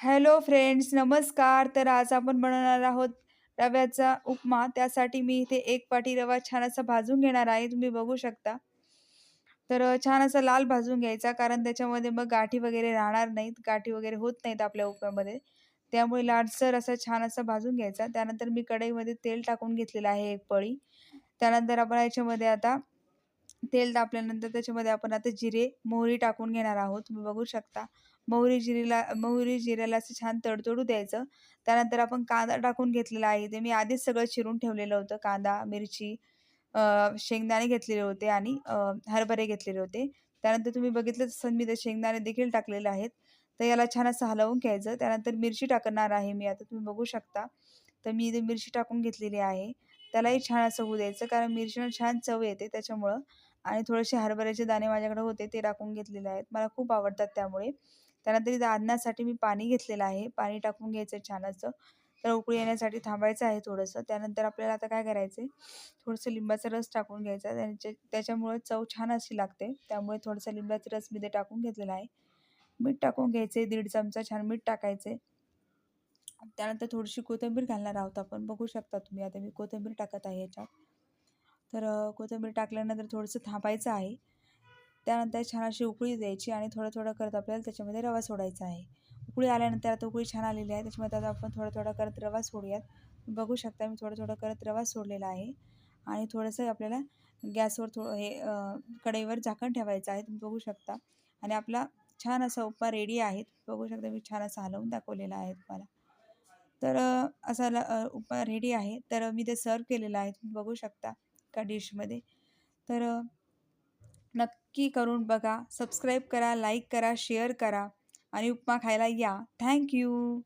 Hello friends नमस्कार. तर आज आपण बनवणार आहोत रव्याचा उपमा. त्यासाठी मी इथे एक वाटी रवा छान असा भाजून घेणार आहे. तुम्ही बघू शकता. तर छान असा लाल भाजून घ्यायचा कारण त्याच्यामध्ये मग गाठी वगैरे राहणार नाहीत. गाठी वगैरे होत नाहीत आपल्या उपम्यामध्ये. त्यामुळे लालसर असा छान असा भाजून घ्यायचा. त्यानंतर मी कढईमध्ये तेल टाकून घेतलेलं आहे एक पळी. त्यानंतर आपण याच्यामध्ये आता तेल तापल्यानंतर त्याच्यामध्ये आपण आता जिरे मोहरी टाकून घेणार आहोत. तुम्ही बघू शकता. मोहरी जिरीला मोहरी जिऱ्याला असं छान तडतडू द्यायचं. त्यानंतर आपण कांदा टाकून घेतलेला आहे. ते मी आधीच सगळं चिरून ठेवलेलं होतं. कांदा मिरची शेंगदाणे घेतलेले होते आणि हरभरे घेतलेले होते. त्यानंतर तुम्ही बघितलं तसं मी ते शेंगदाणे देखील टाकलेले आहेत. तर याला छान असं हलवून घ्यायचं. त्यानंतर मिरची टाकणार आहे मी. आता तुम्ही बघू शकता. तर मी इथे मिरची टाकून घेतलेली आहे. त्यालाही छान असं होऊ द्यायचं. कारण मिरचीनं छान चव येते त्याच्यामुळं. आणि थोडेसे हरभऱ्याचे दाणे माझ्याकडे होते ते टाकून घेतलेले आहेत. मला खूप आवडतात त्यामुळे. त्यानंतर इथं आणण्यासाठी मी पाणी घेतलेलं आहे. पाणी टाकून घ्यायचं छान असं. तर उकळी येण्यासाठी थांबायचं आहे थोडंसं. त्यानंतर आपल्याला आता काय करायचं आहे थोडंसं लिंबाचा रस टाकून घ्यायचा त्याच्या त्याच्यामुळे चव छान अशी लागते. त्यामुळे थोडंसं लिंबाचा रस मी ते टाकून घेतलेला आहे. मीठ टाकून घ्यायचे दीड चमचा छान मीठ टाकायचे त्यानंतर थोडीशी कोथिंबीर घालणार आहोत आपण. बघू शकता तुम्ही आता मी कोथिंबीर टाकत आहे याच्यात. तर कोथिंबीर टाकल्यानंतर थोडंसं थांबायचं आहे. त्यानंतर छान अशी उकळी द्यायची आणि थोडं थोडं करत आपल्याला त्याच्यामध्ये रवा सोडायचा आहे. उकळी आल्यानंतर आता उकळी छान आलेली आहे. त्याच्यामध्ये आता आपण थोडं थोडं करत रवा सोडूयात. बघू शकता मी थोडं थोडं करत रवा सोडलेला आहे. आणि थोडंसं आपल्याला गॅसवर थोडं हे कढईवर झाकण ठेवायचं आहे. तुम्ही बघू शकता. आणि आपला छान असा उपमा रेडी आहे. बघू शकता मी छान असा हलवून दाखवलेला आहे तुम्हाला. तर असा ल उपमा रेडी आहे. तर मी ते सर्व केलेलं आहे. तुम्ही बघू शकता का डिशमध्ये तर नक्की करून बघा. सबस्क्राईब करा लाईक करा शेअर करा आणि उपमा खायला या. थँक्यू